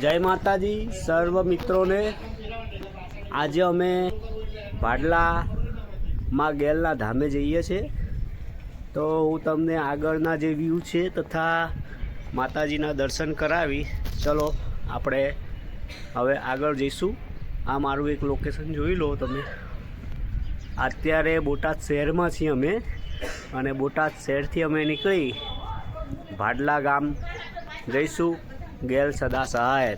જય માતાજી, સર્વ મિત્રોને. આજે અમે ભાડલામાં ગેલના ધામે જઈએ છીએ. તો હું તમને આગળના જે વ્યૂ છે તથા માતાજીના દર્શન કરાવી. ચલો, આપણે હવે આગળ જઈશું. આ મારું એક લોકેશન જોઈ લો તમે. અત્યારે બોટાદ શહેરમાં છીએ અમે. અને બોટાદ શહેરથી અમે નીકળી ભાડલા ગામ જઈશું. ગેલ સદા સહાય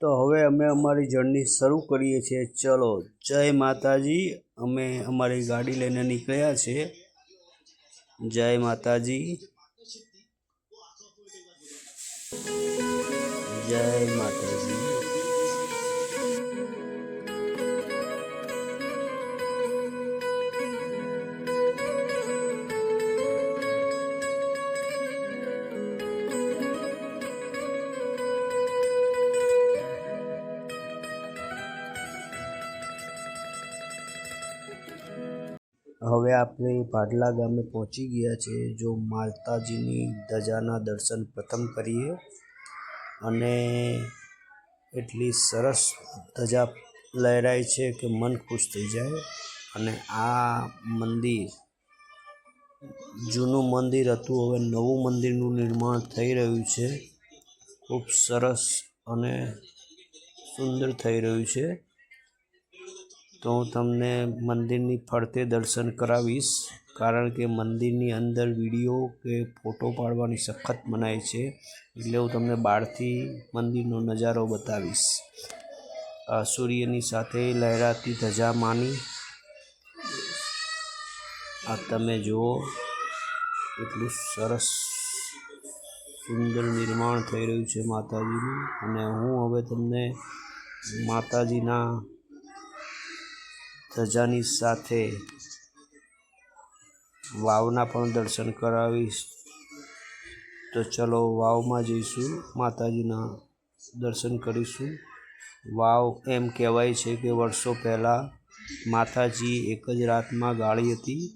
તો હવે અમે અમારી જર્ની શરૂ કરીએ છીએ. ચલો, જય માતાજી. અમે અમારી ગાડી લઈને નીકળ્યા છે જય માતાજી. જય માતાજી. હવે આપણે ભાડલા ગામે પહોંચી ગયા છે જો માતાજીની ધજાના દર્શન પ્રથમ કરીએ. અને એટલી સરસ ધજા લહેરાય છે કે મન ખુશ થઈ જાય. અને આ મંદિર, જૂનું મંદિર હતું, હવે નવું મંદિરનું નિર્માણ થઈ રહ્યું છે. ખૂબ સરસ અને સુંદર થઈ રહ્યું છે. તો હું તમને મંદિરની ફરતે દર્શન કરાવીશ, કારણ કે મંદિરની અંદર વીડિયો કે ફોટો પાડવાની સખત મનાય છે, એટલે હું તમને બહારથી મંદિરનો નજારો બતાવીશ. સૂર્યની સાથે લહેરાતી ધજા માની. આ તમે જુઓ એટલું સરસ સુંદર નિર્માણ થઈ રહ્યું છે માતાજીનું. અને હું હવે તમને માતાજીના ધજાની સાથે વાવના પણ દર્શન કરાવીશ. તો ચલો વાવમાં જઈશું, માતાજીના દર્શન કરીશું. વાવ એમ કહેવાય છે કે વર્ષો પહેલાં માતાજી એક જ રાતમાં ગાળી હતી.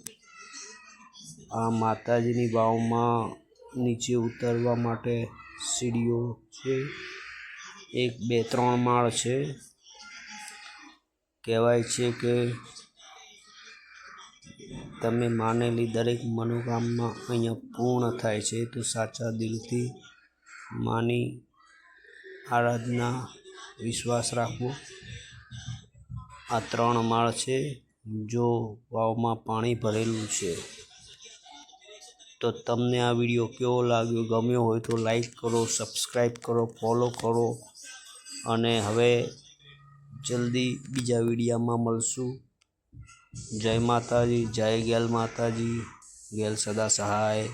આ માતાજીની વાવમાં નીચે ઉતરવા માટે સીડીઓ છે, એક બે ત્રણ માળ છે. કહેવાય છે કે તમે માનેલી દરેક મનોકામના અહીંયા પૂર્ણ થાય છે, તો સાચા દિલથી માની આરાધના વિશ્વાસ રાખવો. આ ત્રણ માળ છે જો વાવમાં પાણી ભરેલું છે. તો તમને આ વીડિયો કેવો લાગ્યો? ગમ્યો હોય તો લાઈક કરો, સબસ્ક્રાઈબ કરો, ફોલો કરો અને હવે જલ્દી બીજા વિડીયામાં મળશું. જય માતાજી જય ગેલ માતાજી. ગેલ સદા સહાય.